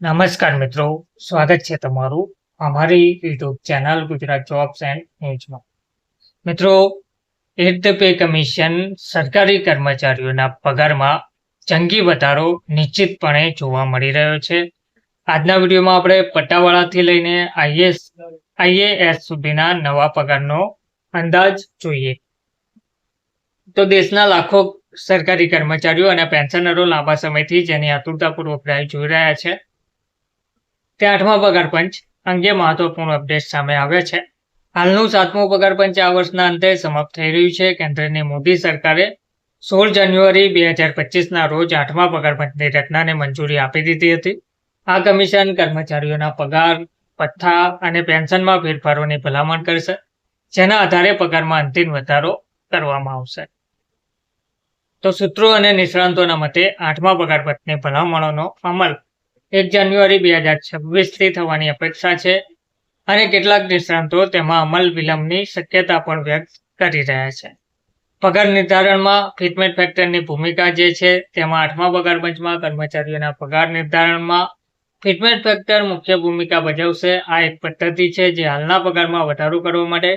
નમસ્કાર મિત્રો, સ્વાગત છે તમારું અમારી YouTube channel Gujarat jobs and ન્યૂઝમાં. મિત્રો એટ ધ પે કમિશન સરકારી કર્મચારીઓના પગારમાં જંગી વધારો નિશ્ચિતપણે જોવા મળી રહ્યો છે. આજના વિડીયોમાં આપણે પટ્ટાવાળાથી લઈને આઈએસ, આઈએએસ સુધીના નવા પગારનો અંદાજ જોઈએ. તો દેશના લાખો સરકારી કર્મચારીઓ અને પેન્શનરો લાંબા સમયથી જેની આતુરતાપૂર્વક રાહ જોઈ રહ્યા છે. તે આઠમા પગાર પંચ અંગે મહત્વપૂર્ણ અપડેટ સામે આવ્યા છે. હાલનું સાતમું પગાર પંચ આ વર્ષના અંતે સમાપ્ત થઈ રહ્યું છે. કેન્દ્રની મોદી સરકારે સોળ જાન્યુઆરી બે હજાર પચીસના રોજ આઠમા પગાર રચનાને મંજૂરી આપી દીધી હતી. આ કમિશન કર્મચારીઓના પગાર, પથ્થા અને પેન્શનમાં ફેરફારોની ભલામણ કરશે, જેના આધારે પગારમાં અંતિમ વધારો કરવામાં આવશે. તો સૂત્રો અને નિષ્ણાંતોના મતે આઠમા પગાર ભલામણોનો અમલ એક જાન્યુઆરી બે હજાર છવ્વીસથી થવાની અપેક્ષા છે અને કેટલાક નિષ્ણાંતો તેમાં અમલ વિલંબની શક્યતા પણ વ્યક્ત કરી રહ્યા છે. પગાર નિર્ધારણમાં ફિટમેન્ટ ફેક્ટરની ભૂમિકા જે છે તેમાં આઠમા પગાર પંચમાં કર્મચારીઓના પગાર નિર્ધારણમાં ફિટમેન્ટ ફેક્ટર મુખ્ય ભૂમિકા ભજવશે. આ એક પદ્ધતિ છે જે હાલના પગારમાં વધારો કરવા માટે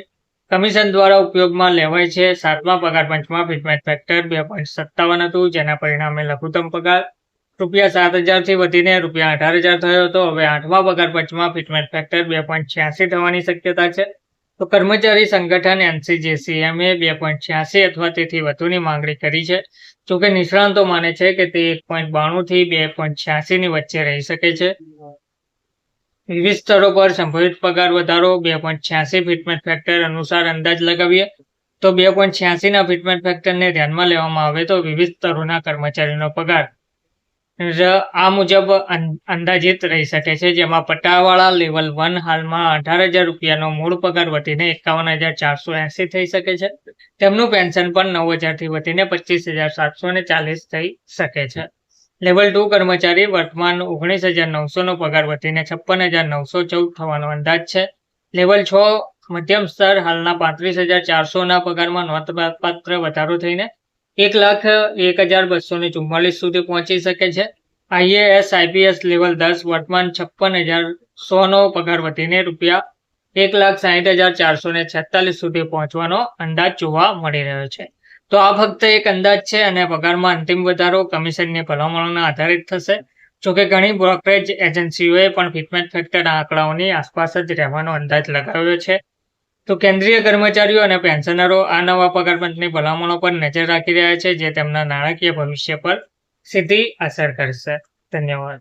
કમિશન દ્વારા ઉપયોગમાં લેવાય છે. સાતમા પગાર પંચમાં ફિટમેન્ટ ફેક્ટર બે પોઈન્ટ સત્તાવન હતું જેના પરિણામે લઘુત્તમ પગાર રૂપિયા સાત હજારથી વધીને રૂપિયા અઢાર હજાર થયો હતો. હવે આઠમા પગાર પંચમાં ફિટમેન્ટ ફેક્ટર બે પોઈન્ટ છ્યાસી થવાની શક્યતા છે. તો કર્મચારી સંગઠન એનસીજેસીએમએ બે પોઈન્ટ છ્યાસી અથવા તેથી વધુની માંગણી કરી છે. જોકે નિષ્ણાંતો માને છે કે તે એક પોઈન્ટ બાણુંથી બે પોઈન્ટ છ્યાસીની વચ્ચે રહી શકે છે. વિવિધ સ્તરો પર સંભવિત પગાર વધારો, બે પોઈન્ટ છ્યાસી ફિટમેન્ટ ફેક્ટર અનુસાર અંદાજ લગાવીએ. તો બે પોઈન્ટ છ્યાસીના ફિટમેન્ટ ફેક્ટરને ધ્યાનમાં લેવામાં આવે તો વિવિધ સ્તરોના કર્મચારીનો પગાર આ મુજબ અંદાજિત રહી શકે છે, જેમાં પટ્ટાવાળા લેવલ વન હાલમાં અઢાર હજાર રૂપિયાનો મૂળ પગાર વધીને એકાવન હજાર ચારસો એંસી થઈ શકે છે. તેમનું પેન્શન પણ નવ હજારથી વધીને પચીસ હજાર સાતસો ને ચાલીસ થઈ શકે છે. લેવલ ટુ કર્મચારી વર્તમાન ઓગણીસ હજાર નવસોનો પગાર વધીને છપ્પન હજાર નવસો ચૌદ થવાનો અંદાજ છે. લેવલ છ મધ્યમ સ્તર હાલના પાંત્રીસ હજાર ચારસોના પગારમાં નોંધપાત્ર વધારો થઈને એક લાખ એક હજાર બસો ને ચુમ્માલીસ સુધી પહોંચી શકે છે. આઈએએસ, આઈપીએસ લેવલ દસ, વર્તમાન છપ્પન હજાર સોનો પગાર વધીને રૂપિયા એક લાખ સાહીઠ હજાર ચારસો ને છેતાલીસ સુધી પહોંચવાનો અંદાજ જોવા મળી રહ્યો છે. તો આ ફક્ત એક અંદાજ છે અને પગારમાં અંતિમ વધારો કમિશનની ભલામણોના આધારિત થશે. જોકે ઘણી બ્રોકરેજ એજન્સીઓએ પણ ફિટમેન્ટ ફેક્ટર આંકડાઓની આસપાસ જ રહેવાનો અંદાજ લગાવ્યો છે. તો કેન્દ્રીય કર્મચારીઓ અને પેન્શનરો આ નવા પગારપંચની ભલામણો પર નજર રાખી રહ્યા છે, જે તેમના નાણાકીય ભવિષ્ય પર સીધી અસર કરશે. ધન્યવાદ.